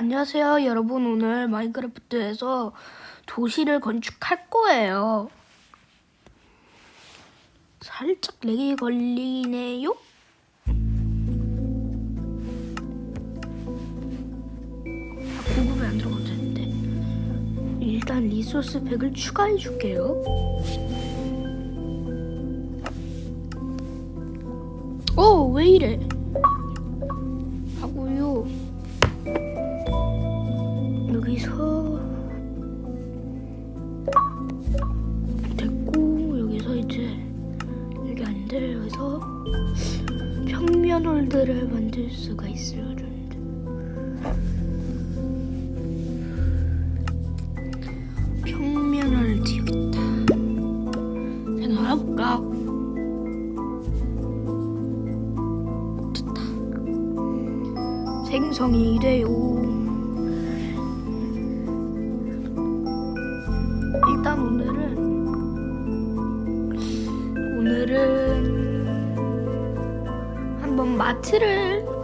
안녕하세요 여러분. 오늘 마인크래프트에서 도시를 건축할 거예요. 살짝 렉이 걸리네요? 아, 고급에 안 들어가도 되는데. 일단 리소스 팩을 추가해 줄게요. 오 왜 이래? 하고요. 여기서 됐고 여기서 이제 이게 안 들려서 평면 홀드를 만들 수가 있어요. 평면을 지우겠다 생각해볼까? 됐다 생성이 이래요.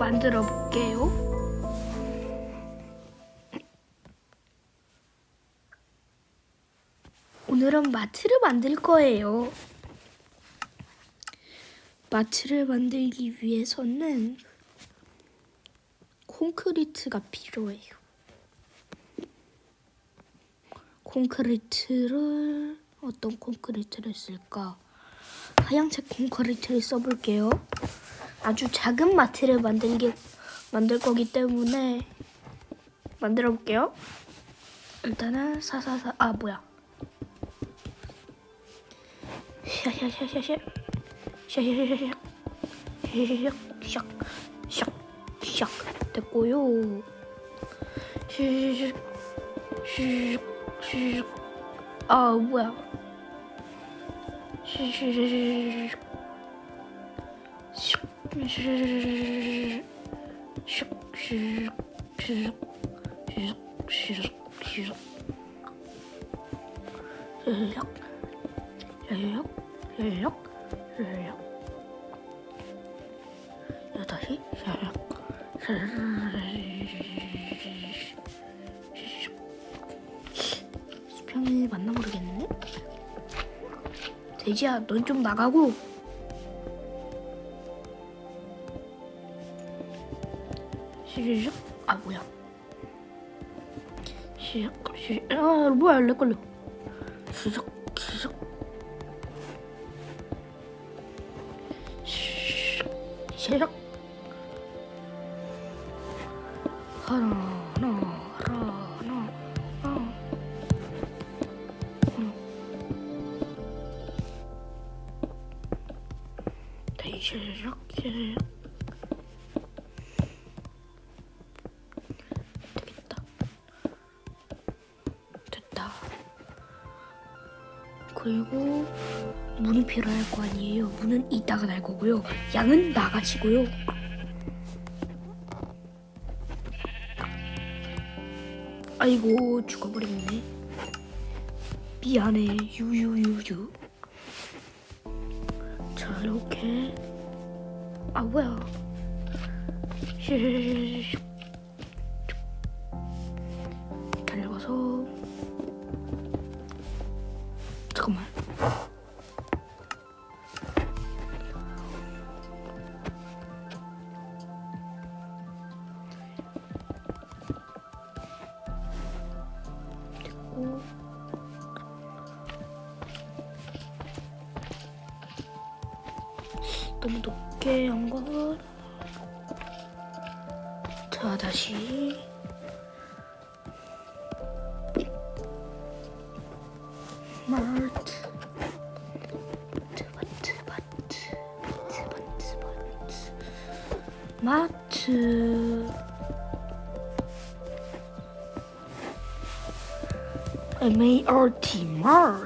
만들어 볼게요. 오늘은 마트를 만들 거예요. 마트를 만들기 위해서는 콘크리트가 필요해요. 콘크리트를 어떤 콘크리트를 쓸까? 하얀색 콘크리트를 써볼게요. 아주 작은 마트를 만들게 만들 거기 때문에 만들어 볼게요. 일단은 사사사 아 뭐야? 샤샤샤샤샤 샤샤샤샤 샥샥샥샥 됐고요. 샥샥샥아 뭐야? 샥샥샥 수평이 맞나 모르겠는데? 돼지야 넌 좀 나가고 시작. 아 뭐야. 시작 시작. 아 뭐야 렉 걸려. 시작 시작. 시작. 장난관이에요. 문은 이따가 날 거고요. 양은 나가시고요. 아이고 죽어버렸네. 미안해 유유유유. 자 이렇게 아 뭐야. 슉. 너무 높게 한 것. 자, 다시. 마트. 마트, 마트, 마트, 마트, 마트, M-A-R-T, 마트.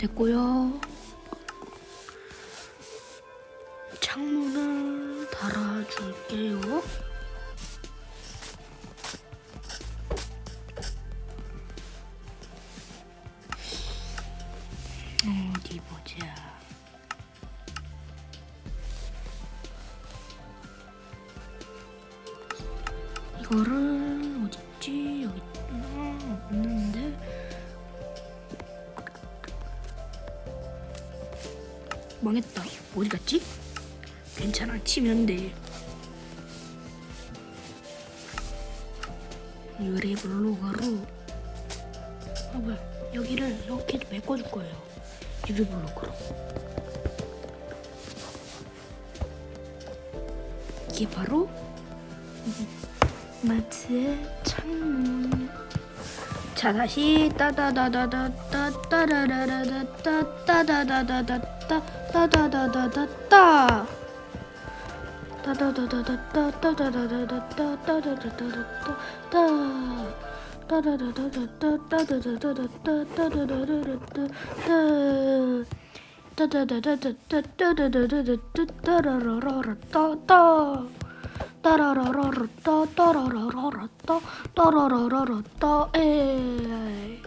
됐고요. 창문을 달아줄게요. 이거를 어딨지? 여기 있나? 없는데. 망했다. 어디 갔지? 괜찮아. 치면 돼. 유리 블로그로 아 뭐야 여기를 이렇게 메꿔줄 거예요. 유리 블로그로. 이게 바로 마트의 창문. 자 다시 따다다다다 따다다다다 따다다다다 따다다다다 따 따다다다다 따다다다다 따다다다다 따 따다다다다 따다다다다 따다다다다 따 따다다다다 따다다다다 따라라라라 따따 따라라라라 따 따라라라라 따 따라라라라 따 에이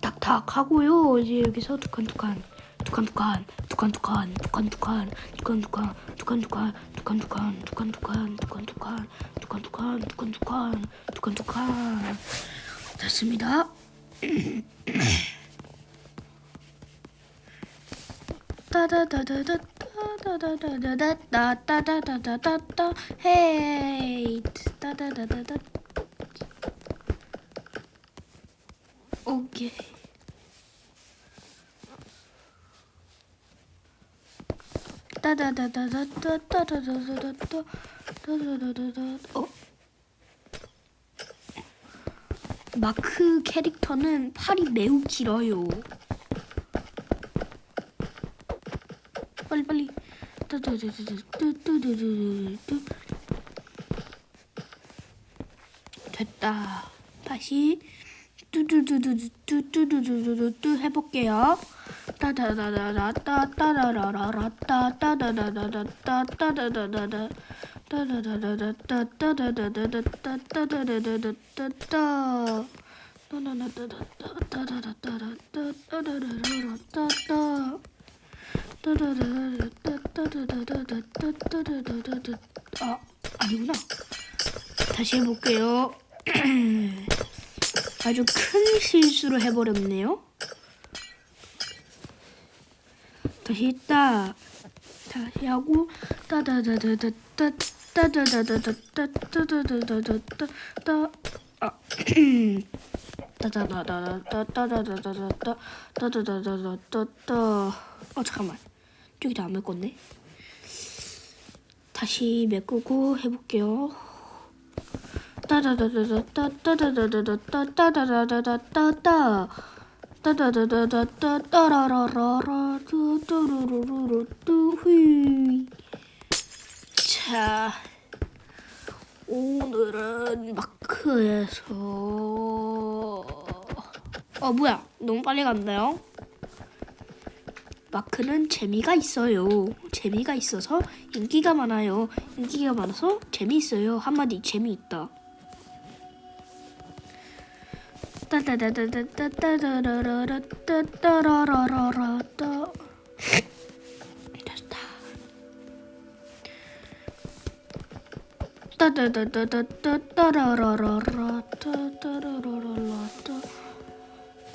탁탁 하고요 이제 여기서 두칸두칸 두칸두칸 두칸두칸 두칸두칸 두칸두칸 두칸두칸 두칸두칸 두칸두칸 두칸두칸 두칸두칸 두칸두칸 두칸두칸 됐습니다 따다다다다 마크 캐릭터는 팔이 매우 길어요. 빨리 빨리 뚜뚜뚜뚜뚜뚜뚜뚜뚜 됐다 다시 뚜뚜뚜뚜뚜뚜뚜뚜뚜뚜 해볼게요 따다다다다 따다다라라라 따다다다다다 따다다다다 따다다다다 따다다다다 따다다다다 따다다다다 아 아니구나 다시 해볼게요 아주 큰 실수를 해버렸네요 다시 따 다시 하고 따다다다다따 따다다다다따따다다다다따 아 따다다다다따따다다다다따 따다다다다따따 어 잠깐만 저기도 안 메꿨네 다시 메꾸고 해볼게요 따다다다다따따다다다다따따다다다다따따 따다다다다따 따라라라라 뚜뚜루루루루 휘. 자 오늘은 마크에서 어 뭐야 너무 빨리 갔나요? 마크는 재미가 있어요. 재미가 있어서 인기가 많아요. 인기가 많아서 재미있어요. 한마디 재미있다. 따다다다다다다라라라따따라라라라따 됐다. 따다다다다따라라라라따따라라라라따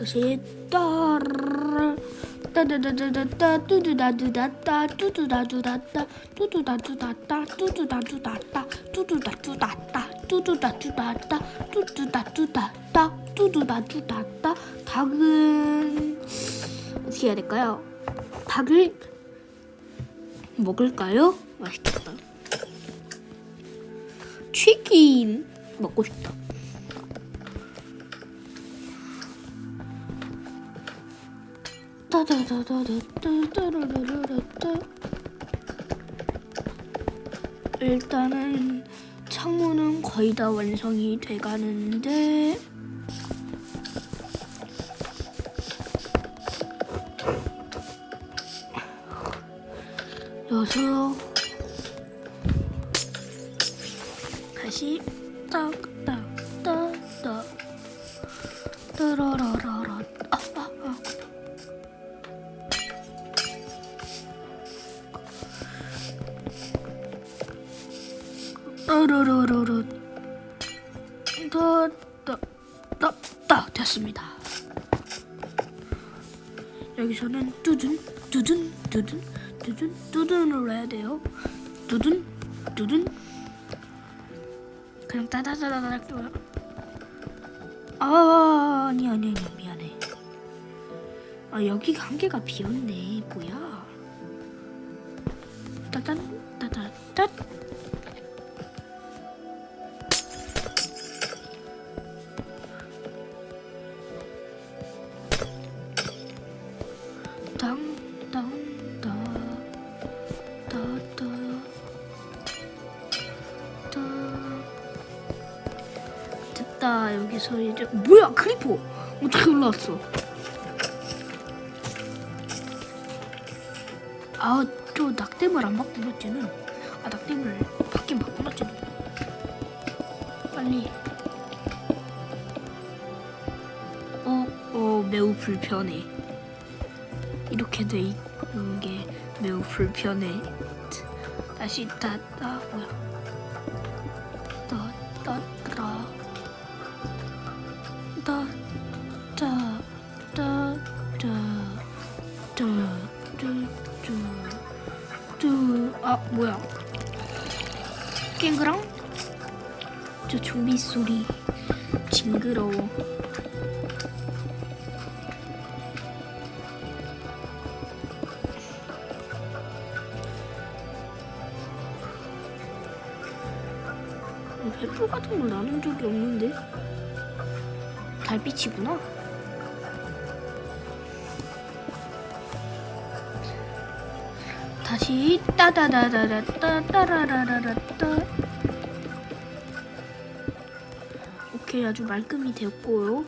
다시 따르르 따다다다다다 뚜두다두다따 뚜두다두다따 뚜두다두다따 뚜두다두다따 뚜두다두다따 뚜두다두다따 뚜두다두다따 뚜두다두다따 닭은 어떻게 해야 될까요? 닭을 먹을까요? 맛있겠다. 튀김 먹고 싶다. 일단은 창문은 거의 다 완성이 돼가는데 여섯 다시 딱딱딱딱 따라라라라 아, 아, 아. 따라라라라 따따따따 됐습니다. 여기서는 뚜둔 뚜둔 뚜둔 뚜둔 뚜둔을 해야 돼요. 뚜둔 뚜둔 그냥 따다다다닥 또아 아니 아니 아니 미안해. 아 여기가 한 개가 비었네 뭐야? 따단 따다 따 땅땅따따따따 여기서 이제 뭐야 크리퍼! 어떻게 올라왔어? 아저 낙댐을 안 바꾸었지는? 아 낙댐을 바뀐 바꾸었지는 빨리. 어, 어 매우 불편해. 이렇게 돼 있는 게 매우 불편해. 다시 따따 뭐야 저 좀비 소리 징그러워. 횃불 같은 걸 나눈 적이 없는데? 달빛이구나. 다시 따다다다다따 따라라라라따 이렇게 아주 말끔히 됐고요.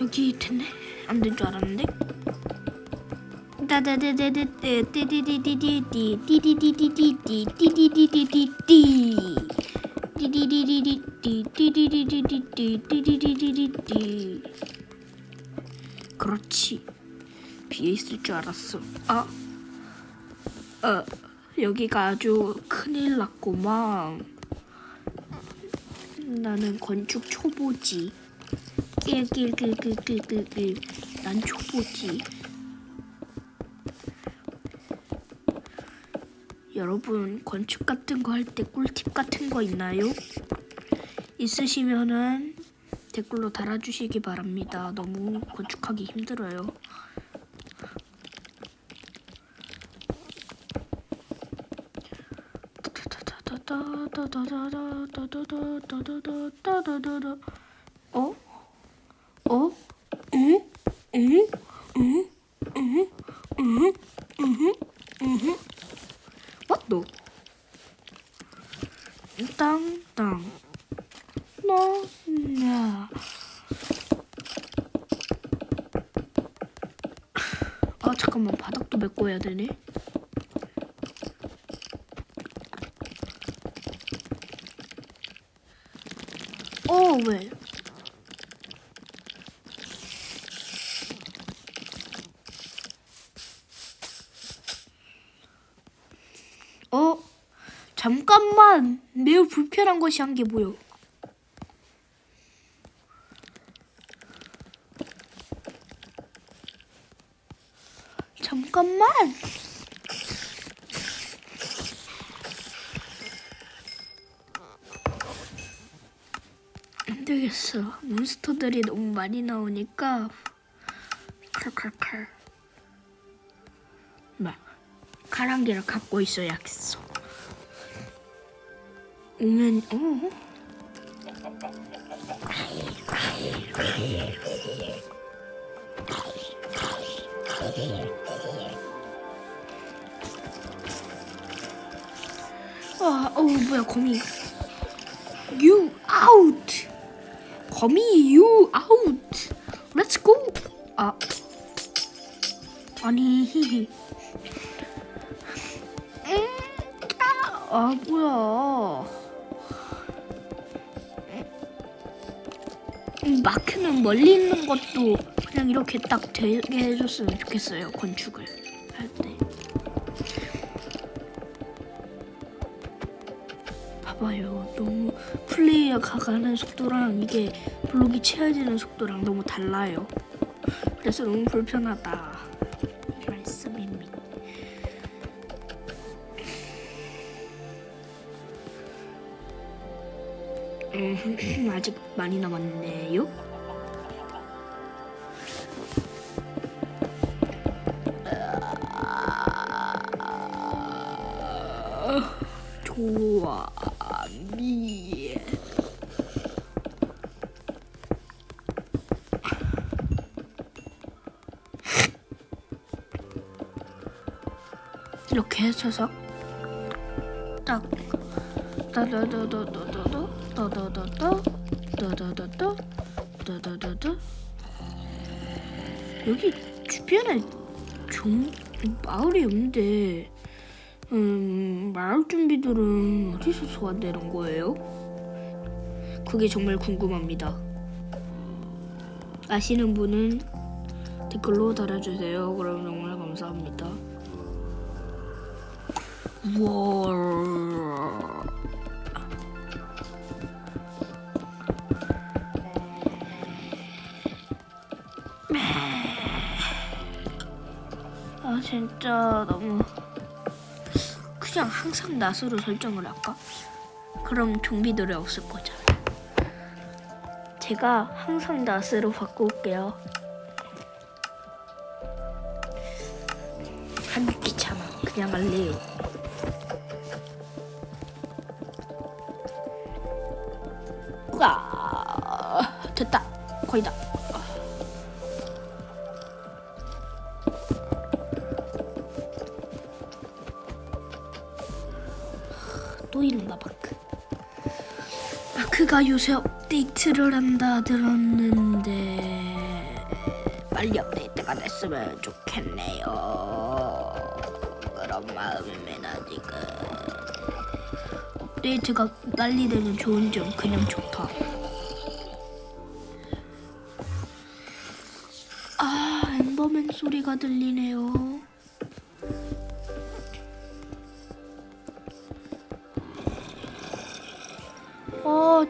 여기 됐네? 안 된 줄 알았는데? 그렇지. 비에 있을 줄 알았어. 아, 어, 여기가 아주 큰일 났구만. 나는 건축 초보지 난 초보지 여러분 건축 같은 거 할 때 꿀팁 같은 거 있나요? 있으시면은 댓글로 달아주시기 바랍니다. 너무 건축하기 힘들어요. What do? Dang dang 잠깐만. 매우 불편한 것이 한 게 뭐요? 잠깐만. 안 되겠어. 몬스터들이 너무 많이 나오니까. 칼칼칼. 막칼한 개를 갖고 있어야겠어 오면 어? 아, 어 뭐야 거미. You out. 거미 you out. Let's go. 아 아니. 음, 아 뭐야. 마크는 멀리 있는 것도 그냥 이렇게 딱 되게 해줬으면 좋겠어요 건축을 할 때. 봐봐요. 너무 플레이어가 가는 속도랑 이게 블록이 채워지는 속도랑 너무 달라요. 그래서 너무 불편하다. 음, 아직 많이 남았네요. 좋아, 미. 이렇게 해서 딱 따다다다다다 다 따다다다 따다다다 따다다다 여기 주변에 좀 마을이 없는데 음 마을 좀비들은 어디서 소환되는 거예요? 그게 정말 궁금합니다. 아시는 분은 댓글로 달아주세요. 그럼 정말 감사합니다. 우와. 진짜 너무 그냥 항상 낫으로 설정을 할까? 그럼 좀비들이 없을 거잖아. 제가 항상 낫으로 바꿀게요. 하기 귀찮아. 그냥 할래요. 요새 업데이트를 한다 들었는데 빨리 업데이트가 됐으면 좋겠네요. 그런 마음입니다 지금. 업데이트가 빨리 되면 좋은 점 그냥 좋다. 아 엠버맨 소리가 들리네요.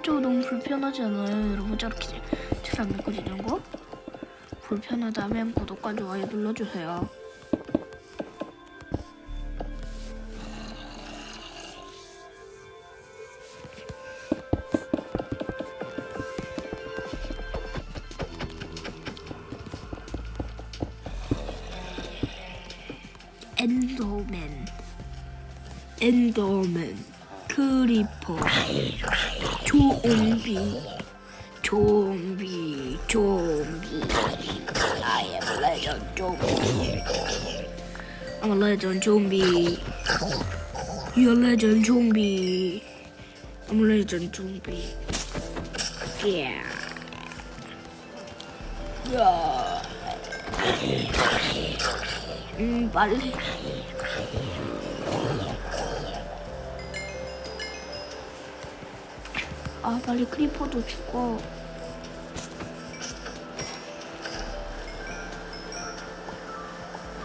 아, 저 너무 불편하지 않아요? 여러분 저렇게 잘안 메꿔지는 거? 불편하다면 구독과 좋아요 눌러주세요. 엔더맨 엔더맨 크리퍼 좀비 좀비 좀비 I am legend 좀비 I'm a legend 좀비 You're a legend 좀비 I'm a legend 좀비 Yeah 야. 음 빨리 아 빨리 크리퍼도 죽어.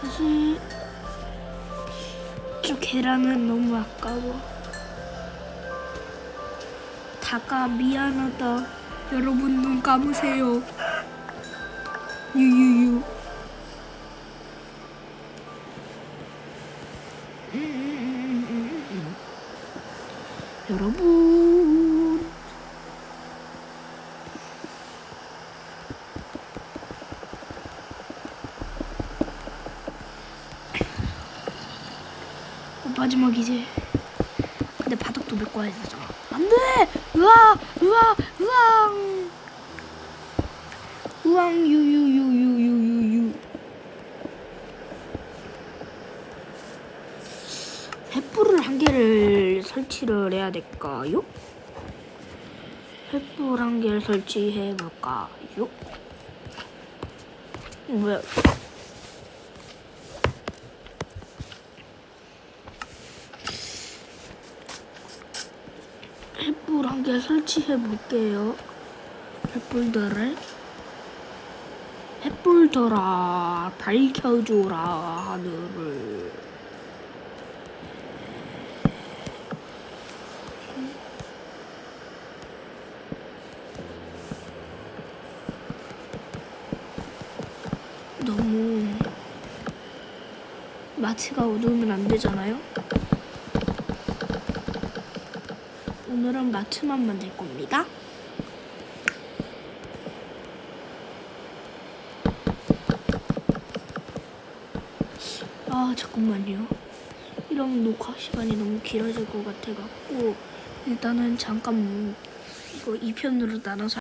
사실 저 계란은 너무 아까워. 다가 미안하다. 여러분 눈 감으세요. 마지막이지. 근데 바닥도 메꿔야 되잖아. 안 돼! 으아! 으아! 으앙! 으앙, 유유유유유유유. 횃불을 한 개를 설치를 해야 될까요? 횃불 한 개를 설치해 볼까요? 뭐 개 설치해 볼게요. 횃불들을 횃불들아 밝혀줘라 하늘을. 너무 마트가 어두우면 안 되잖아요. 오늘은 마트만 만들 겁니다. 아 잠깐만요. 이런 녹화 시간이 너무 길어질 것 같아갖고 일단은 잠깐 이거 2편으로 나눠서